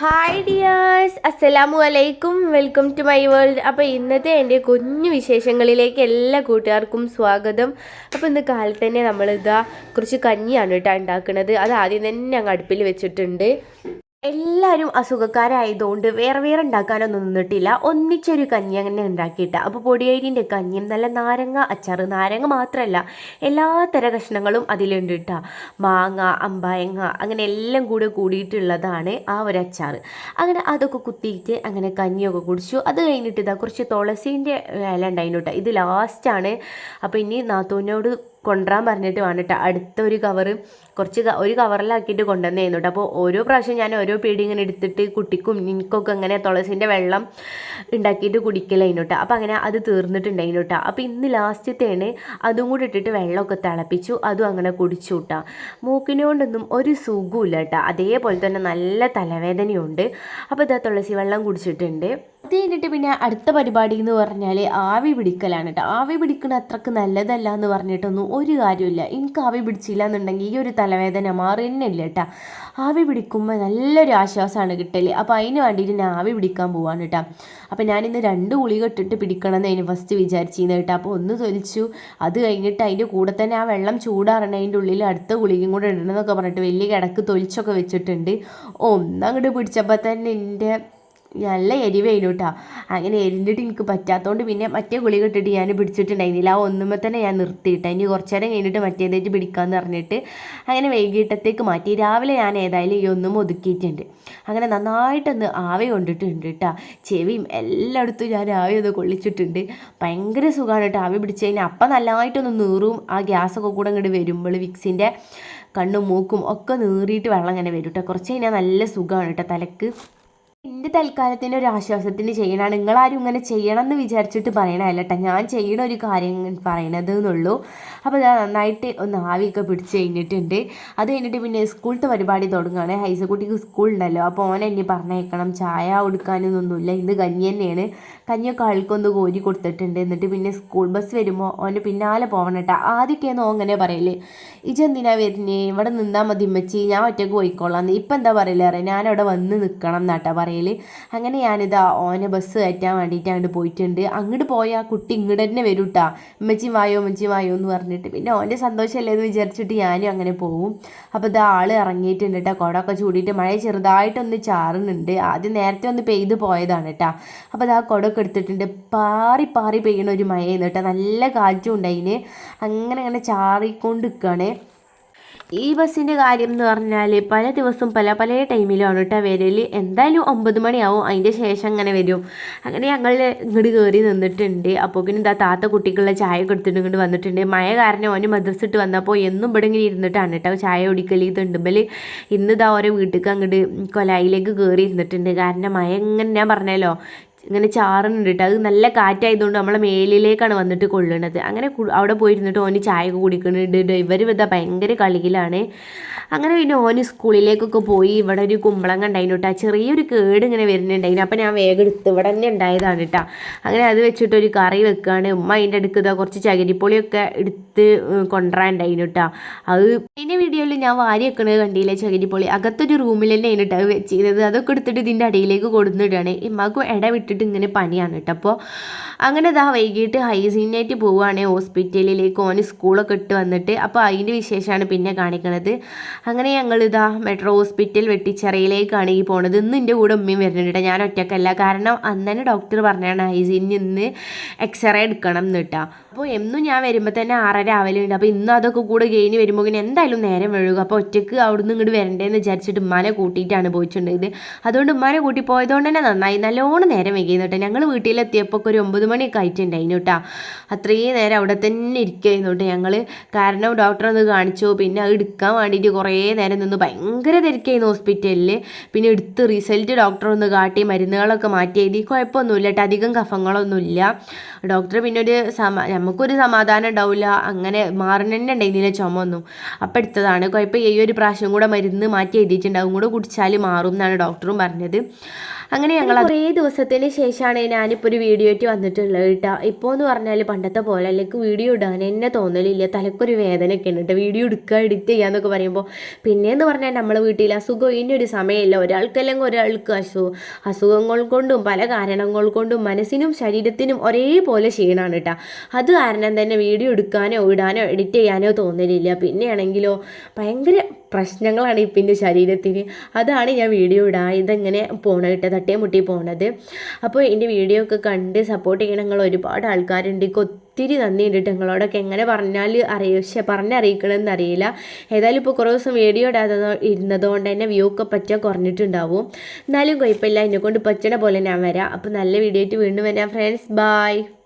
Hi dears അസ്സലാമു അലൈക്കും welcome to my world അപ്പോൾ ഇന്നത്തെ എന്റെ കുഞ്ഞു വിശേഷങ്ങളിലേക്ക് എല്ലാ കൂട്ടുകാർക്കും സ്വാഗതം. അപ്പോൾ ഇന്ന് കാലത്ത് തന്നെ നമ്മളിതാ കുറച്ച് കഞ്ഞിയാണ് കേട്ടോ ഉണ്ടാക്കുന്നത് അത് ആദ്യം തന്നെ ഞങ്ങൾ അടുപ്പിൽ വെച്ചിട്ടുണ്ട്. എല്ലാവരും അസുഖക്കാരായതുകൊണ്ട് വേറെ വേറെ ഉണ്ടാക്കാനൊന്നും നിന്നിട്ടില്ല. ഒന്നിച്ചൊരു കഞ്ഞി അങ്ങനെ ഉണ്ടാക്കിയിട്ട്. അപ്പോൾ പൊടിയരിന്റെ കഞ്ഞിയും നല്ല നാരങ്ങ അച്ചാറ് നാരങ്ങ മാത്രമല്ല എല്ലാ തര കഷ്ണങ്ങളും അതിലുണ്ട് കേട്ടോ മാങ്ങ അമ്പായങ്ങ അങ്ങനെ എല്ലാം കൂടെ കൂടിയിട്ടുള്ളതാണ് ആ ഒരു അച്ചാർ അങ്ങനെ അതൊക്കെ കുത്തിയിട്ട് അങ്ങനെ കഞ്ഞിയൊക്കെ കുടിച്ചു. അത് കഴിഞ്ഞിട്ട് ഇതാ കുറച്ച് തുളസീന്റെ ഇല ഉണ്ടായിരുന്നു കേട്ടോ ഇത് ലാസ്റ്റാണ് അപ്പോൾ ഇനി നാത്തൂനോട് കൊണ്ടുവരാൻ പറഞ്ഞിട്ട് വേണം അടുത്ത ഒരു കവറ് കുറച്ച് ഒരു കവറിലാക്കിയിട്ട് കൊണ്ടുവന്നേന്നു കേട്ടോ അപ്പോൾ ഓരോ പ്രാവശ്യം ഞാൻ ഓരോ പേടി ഇങ്ങനെ എടുത്തിട്ട് കുട്ടിക്കും എനിക്കൊക്കെ അങ്ങനെ തുളസിന്റെ വെള്ളം ഉണ്ടാക്കിയിട്ട് കുടിക്കലായിരുന്നു കേട്ടോ അപ്പോൾ അങ്ങനെ അത് തീർന്നിട്ടുണ്ടായിരുന്നു കേട്ടോ അപ്പോൾ ഇന്ന് ലാസ്റ്റത്തേണ് അതും കൂടി ഇട്ടിട്ട് വെള്ളമൊക്കെ തിളപ്പിച്ചു അതും അങ്ങനെ കുടിച്ചു കേട്ടോ മൂക്കിനോണ്ടൊന്നും ഒരു സുഖമില്ല കേട്ടോ അതേപോലെ തന്നെ നല്ല തലവേദനയുണ്ട്. അപ്പോൾ ഇതാ തുളസി വെള്ളം കുടിച്ചിട്ടുണ്ട്. അത് കഴിഞ്ഞിട്ട് പിന്നെ അടുത്ത പരിപാടി എന്ന് പറഞ്ഞാൽ ആവി പിടിക്കലാണ് കേട്ടോ ആവി പിടിക്കണ അത്രയ്ക്ക് നല്ലതല്ല എന്ന് പറഞ്ഞിട്ടൊന്നും ഒരു കാര്യമില്ല എനിക്ക് ആവി പിടിച്ചില്ല എന്നുണ്ടെങ്കിൽ ഈ ഒരു തലവേദന മാറി തന്നെ ഇല്ല കേട്ടോ ആവി പിടിക്കുമ്പോൾ നല്ലൊരു ആശ്വാസമാണ് കിട്ടൽ. അപ്പോൾ അതിന് വേണ്ടിയിട്ട് ഞാൻ ആവി പിടിക്കാൻ പോവാണ് കേട്ടോ അപ്പോൾ ഞാനിന്ന് രണ്ട് ഗുളിക ഇട്ടിട്ട് പിടിക്കണം എന്ന് അതിന് ഫസ്റ്റ് വിചാരിച്ചിരുന്നു കേട്ടോ അപ്പോൾ ഒന്ന് തൊലിച്ചു. അത് കഴിഞ്ഞിട്ട് അതിന്റെ കൂടെ തന്നെ ആ വെള്ളം ചൂടാറണതിന്റെ ഉള്ളിൽ അടുത്ത ഗുളികയും കൂടെ ഇടണമെന്നൊക്കെ പറഞ്ഞിട്ട് വലിയ കിടക്ക് തൊലിച്ചൊക്കെ വെച്ചിട്ടുണ്ട്. ഒന്നങ്ങോട്ട് പിടിച്ചപ്പോൾ തന്നെ എന്റെ നല്ല എരിവേനു കേട്ടോ അങ്ങനെ എരിഞ്ഞിട്ട് എനിക്ക് പറ്റാത്തതുകൊണ്ട് പിന്നെ മറ്റേ ഗുളിക ഇട്ടിട്ട് ഞാൻ പിടിച്ചിട്ടുണ്ടായിരുന്നില്ല. ആ ഒന്നുമ്പോൾ തന്നെ ഞാൻ നിർത്തിയിട്ട്. ഇനി കുറച്ച് നേരം കഴിഞ്ഞിട്ട് മറ്റേതായിട്ട് പിടിക്കാമെന്ന് പറഞ്ഞിട്ട് അങ്ങനെ വൈകിട്ടത്തേക്ക് മാറ്റി. രാവിലെ ഞാൻ ഏതായാലും ഈ ഒന്നും ഒതുക്കിയിട്ടുണ്ട്. അങ്ങനെ നന്നായിട്ടൊന്ന് ആവി കൊണ്ടിട്ടുണ്ട് കേട്ടോ ചെവിയും എല്ലായിടത്തും ഞാൻ ആവി ഒന്ന് കൊള്ളിച്ചിട്ടുണ്ട്. ഭയങ്കര സുഖമാണ് കേട്ടോ ആവി പിടിച്ച് കഴിഞ്ഞാൽ. അപ്പം നല്ലതായിട്ടൊന്ന് നീറും. ആ ഗ്യാസൊക്കെ കൂടെ ഇങ്ങോട്ട് വരുമ്പോൾ വിക്സിന്റെ കണ്ണും മൂക്കും ഒക്കെ നീറിയിട്ട് വെള്ളം ഇങ്ങനെ വരും കേട്ടോ കുറച്ച് കഴിഞ്ഞാൽ നല്ല സുഖമാണ് കേട്ടോ തലക്ക്. എന്റെ തൽക്കാലത്തിന്റെ ഒരു ആശ്വാസത്തിന് ചെയ്യണമാണ് നിങ്ങളാരും ഇങ്ങനെ ചെയ്യണം എന്ന് വിചാരിച്ചിട്ട് പറയണമല്ല കേട്ടോ ഞാൻ ചെയ്യണ ഒരു കാര്യം പറയണത് എന്നുള്ളൂ. അപ്പോൾ ഞാൻ നന്നായിട്ട് ഒന്ന് ആവിയൊക്കെ പിടിച്ച് കഴിഞ്ഞിട്ടുണ്ട്. അത് കഴിഞ്ഞിട്ട് പിന്നെ സ്കൂളത്തെ പരിപാടി തുടങ്ങുകയാണ്. ഹൈസക്കുട്ടിക്ക് സ്കൂൾ ഉണ്ടല്ലോ അപ്പോൾ ഓൻ എന്നെ പറഞ്ഞേക്കണം ചായ കൊടുക്കാനൊന്നുമില്ല. ഇന്ന് കഞ്ഞി തന്നെയാണ്. കഞ്ഞിയൊക്കെ ആൾക്കൊന്ന് കോരി കൊടുത്തിട്ടുണ്ട്. എന്നിട്ട് പിന്നെ സ്കൂൾ ബസ് വരുമ്പോൾ ഓന്റെ പിന്നാലെ പോകണം കേട്ടോ ആദ്യമൊക്കെയെന്ന് ഓൻ അങ്ങനെ പറയൽ. ഇജെന്തിനാ വരുന്നേ? ഇവിടെ നിന്നാൽ മതി മച്ചി ഞാൻ ഒറ്റയ്ക്ക് പോയിക്കോളാം. ഇപ്പം എന്താ പറയില്ല അറിയാം. ഞാൻ അവിടെ വന്ന് നിൽക്കണം എന്നാട്ടാ പറയൽ അങ്ങനെ ഞാനിതാ ഓനെ ബസ് കയറ്റാൻ വേണ്ടിയിട്ട് അങ്ങോട്ട് പോയിട്ടുണ്ട്. അങ്ങോട്ട് പോയ ആ കുട്ടി ഇങ്ങോട്ട് തന്നെ വരും കേട്ടാ ഉമ്മച്ചി വായോ ഉമ്മച്ചി വായോ എന്ന് പറഞ്ഞിട്ട്. പിന്നെ ഓന്റെ സന്തോഷമല്ലേ എന്ന് വിചാരിച്ചിട്ട് ഞാനും അങ്ങനെ പോവും. അപ്പോൾ ഇതാ ആൾ ഇറങ്ങിയിട്ടുണ്ട് കേട്ടോ കുടമൊക്കെ ചൂടിയിട്ട് മഴ ചെറുതായിട്ടൊന്ന് ചാറുന്നുണ്ട്. ആദ്യം നേരത്തെ ഒന്ന് പെയ്ത് പോയതാണ് കേട്ടോ അപ്പോൾ ഇതാ കുടമൊക്കെ എടുത്തിട്ടുണ്ട്. പാറി പാറി പെയ്യണ ഒരു മഴയെന്ന് കേട്ടോ നല്ല കാറ്റും ഉണ്ടായിന്. അങ്ങനെ അങ്ങനെ ചാറിക്കൊണ്ട് നിൽക്കുകയാണ് ഈ ബസ്സിന്റെ കാര്യം എന്ന് പറഞ്ഞാൽ പല ദിവസവും പല പല ടൈമിലാണ് കേട്ടോ വരൽ എന്തായാലും ഒമ്പത് മണിയാവും. അതിന്റെ ശേഷം അങ്ങനെ വരും. അങ്ങനെ ഞങ്ങൾ ഇങ്ങോട്ട് കയറി നിന്നിട്ടുണ്ട്. അപ്പോൾ പിന്നെ ഇതാ താത്ത കുട്ടിക്കുള്ള ചായ കൊടുത്തിട്ട് ഇങ്ങോട്ട് വന്നിട്ടുണ്ട്. മഴ കാരണം ഓന് മദ്രസിട്ട് വന്നപ്പോൾ എന്നും ഇവിടെ ഇങ്ങനെ ഇരുന്നിട്ടാണ് കേട്ടോ ചായ കുടിക്കൽ ഇതുണ്ടുമ്പോൾ ഇന്ന് ഇതാ ഓരോ വീട്ടിലേക്ക് അങ്ങോട്ട് കൊലായിലേക്ക് കയറി ഇരുന്നിട്ടുണ്ട്. കാരണം മഴ എങ്ങനെ ഞാൻ പറഞ്ഞല്ലോ. ഇങ്ങനെ ചാറുന്നുണ്ട് കേട്ടോ അത് നല്ല കാറ്റായതുകൊണ്ട് നമ്മളെ മേലിലേക്കാണ് വന്നിട്ട് കൊള്ളുന്നത് അങ്ങനെ അവിടെ പോയിരുന്നിട്ട് ഓന് ചായ കുടിക്കുന്നുണ്ട് ഇവർ ഇതാ ഭയങ്കര കളിയിലാണ്. അങ്ങനെ പിന്നെ ഓന് സ്കൂളിലേക്കൊക്കെ പോയി ഇവിടെ ഒരു കുമ്പളങ്ങ ഉണ്ടായിരുന്നു കേട്ടോ ചെറിയൊരു കേട് ഇങ്ങനെ വരുന്നുണ്ടായിരുന്നു. അപ്പം ഞാൻ വേഗം എടുത്ത് ഇവിടെ തന്നെ ഉണ്ടായതാണ് കേട്ടോ അങ്ങനെ അത് വെച്ചിട്ട് ഒരു കറി വെക്കുകയാണ് ഉമ്മ അതിന്റെ അടുക്ക് ഇതാ കുറച്ച് ചകിരിപ്പൊളിയൊക്കെ എടുത്ത് കൊണ്ടുവരാണ്ടായിരുന്നു കേട്ടോ അത് പിന്നെ വീഡിയോയിൽ ഞാൻ വാരി വെക്കണത് കണ്ടില്ലേ ചകിരിപ്പൊളി? അകത്തൊരു റൂമിൽ തന്നെ അതിനിട്ട് അത് വെച്ചിരുന്നത്. അതൊക്കെ എടുത്തിട്ട് ഇതിന്റെ അടിയിലേക്ക് കൊടുത്തിട്ടാണ് ഇമ്മക്കും ഇട വിട്ടിട്ട് ഇങ്ങനെ പനിയാണ് കേട്ടോ. അപ്പോൾ അങ്ങനെ ഇതാ വൈകിട്ട് ഹൈജീനായിട്ട് പോവുകയാണ് ഹോസ്പിറ്റലിലേക്ക്. ഓന് സ്കൂളൊക്കെ ഇട്ട് വന്നിട്ട് അപ്പോൾ അതിന്റെ വിശേഷമാണ് പിന്നെ കാണിക്കുന്നത് അങ്ങനെ ഞങ്ങൾ ഇതാ മെട്രോ ഹോസ്പിറ്റൽ വെട്ടിച്ചിറയിലേക്കാണ് ഈ പോണത്. ഇന്ന് എന്റെ കൂടെ ഉമ്മയും വരുന്നുണ്ട് ഞാൻ ഒറ്റക്കല്ല. കാരണം അന്ന് ഡോക്ടർ പറഞ്ഞാണ് ഹൈജീനിൽ നിന്ന് എക്സ്റേ എടുക്കണം എന്ന് കേട്ടോ. അപ്പോൾ എന്നും ഞാൻ വരുമ്പോൾ തന്നെ ആറര ആവലുണ്ട്. അപ്പോൾ ഇന്നും അതൊക്കെ കൂടെ കഴിഞ്ഞ് വരുമ്പോൾ ഇങ്ങനെ എന്തായാലും നേരം വഴുകും അപ്പോൾ ഒറ്റയ്ക്ക് അവിടുന്ന് ഇങ്ങോട്ട് വരണ്ടേന്ന് വിചാരിച്ചിട്ട് ഉമ്മാനെ കൂട്ടിയിട്ടാണ് പോയിട്ടുണ്ടായത് അതുകൊണ്ട് ഉമ്മാനെ കൂട്ടി പോയതുകൊണ്ട് തന്നെ നന്നായി. നല്ലോണം നേരം വൈകിയിരുന്നു കേട്ടോ ഞങ്ങൾ വീട്ടിലെത്തിയപ്പോൾ ഒരു ഒമ്പത് മണിയൊക്കെ ആയിട്ടുണ്ടായിരുന്നു കേട്ടോ. അത്രയും നേരം അവിടെ തന്നെ ഇരിക്കുകയായിരുന്നു കേട്ടോ ഞങ്ങൾ കാരണം ഡോക്ടർ ഒന്ന് കാണിച്ചു. പിന്നെ അത് എടുക്കാൻ വേണ്ടിയിട്ട് കുറേ നേരം നിന്ന് ഭയങ്കര തിരക്കായിരുന്നു ഹോസ്പിറ്റലിൽ പിന്നെ എടുത്ത് റിസൾട്ട് ഡോക്ടർ ഒന്ന് കാട്ടി മരുന്നുകളൊക്കെ മാറ്റി എഴുതി. കുഴപ്പമൊന്നുമില്ല കേട്ടോ. അധികം കഫങ്ങളൊന്നുമില്ല. ഡോക്ടർ പിന്നെ ഒരു സമാ നമുക്കൊരു സമാധാനം ഉണ്ടാവില്ല. അങ്ങനെ മാറണന്നെ ഉണ്ടായിരുന്നില്ല ചുമ ഒന്നും അപ്പം എടുത്തതാണ്. കുഴപ്പം ഈ ഒരു പ്രാവശ്യം കൂടെ മരുന്ന് മാറ്റി എഴുതിയിട്ടുണ്ടാവും കൂടെ കുടിച്ചാൽ മാറും എന്നാണ് ഡോക്ടറും പറഞ്ഞത്. അങ്ങനെ ഞങ്ങൾ കുറേ ദിവസത്തിന് ശേഷമാണ് ഞാനിപ്പോൾ ഒരു വീഡിയോ ആയിട്ട് വന്നിട്ടുള്ളത് കേട്ടോ. ഇപ്പോൾ എന്ന് പറഞ്ഞാൽ പണ്ടത്തെ പോലെ അല്ലെങ്കിൽ വീഡിയോ ഇടാൻ എന്നെ തോന്നലില്ല. തലക്കൊരു വേദനയൊക്കെ ഉണ്ട് കേട്ടോ. വീഡിയോ എടുക്കുക എഡിറ്റ് ചെയ്യുക എന്നൊക്കെ പറയുമ്പോൾ പിന്നെയെന്ന് പറഞ്ഞാൽ നമ്മളെ വീട്ടിൽ അസുഖം ഒരു സമയമില്ല. ഒരാൾക്കല്ലെങ്കിൽ ഒരാൾക്ക് അസു അസുഖങ്ങൾ കൊണ്ടും പല കാരണങ്ങൾ കൊണ്ടും മനസ്സിനും ശരീരത്തിനും ഒരേപോലെ ക്ഷീണമാണ് കേട്ടോ. അത് കാരണം തന്നെ വീഡിയോ എടുക്കാനോ ഇടാനോ എഡിറ്റ് ചെയ്യാനോ തോന്നലില്ല. പിന്നെയാണെങ്കിലോ ഭയങ്കര പ്രശ്നങ്ങളാണ് ഇപ്പം എന്റെ ശരീരത്തിന്. അതാണ് ഞാൻ വീഡിയോ ഇടാ. ഇതെങ്ങനെ പോണത് കേട്ടോ തട്ടേ മുട്ടി പോണത്. അപ്പോൾ എന്റെ വീഡിയോ ഒക്കെ കണ്ട് സപ്പോർട്ട് ചെയ്യണ നിങ്ങൾ ഒരുപാട് ആൾക്കാരുണ്ട്. എനിക്ക് ഒത്തിരി നന്ദിയുണ്ട് ഉണ്ട് നിങ്ങളോടൊക്കെ എങ്ങനെ പറഞ്ഞാൽ അറിയ പറഞ്ഞറിയിക്കണമെന്ന് അറിയില്ല. ഏതായാലും ഇപ്പോൾ കുറേ ദിവസം വീഡിയോ ഇടാതെ ഇരുന്നതുകൊണ്ട് തന്നെ വ്യൂ ഒക്കെ പറ്റുക കുറഞ്ഞിട്ടുണ്ടാവും. എന്നാലും കുഴപ്പമില്ല. എന്നെക്കൊണ്ട് പറ്റണ പോലെ ഞാൻ വരാം. അപ്പോൾ നല്ല വീഡിയോ ആയിട്ട് വീണ്ടും വരാം. Friends bye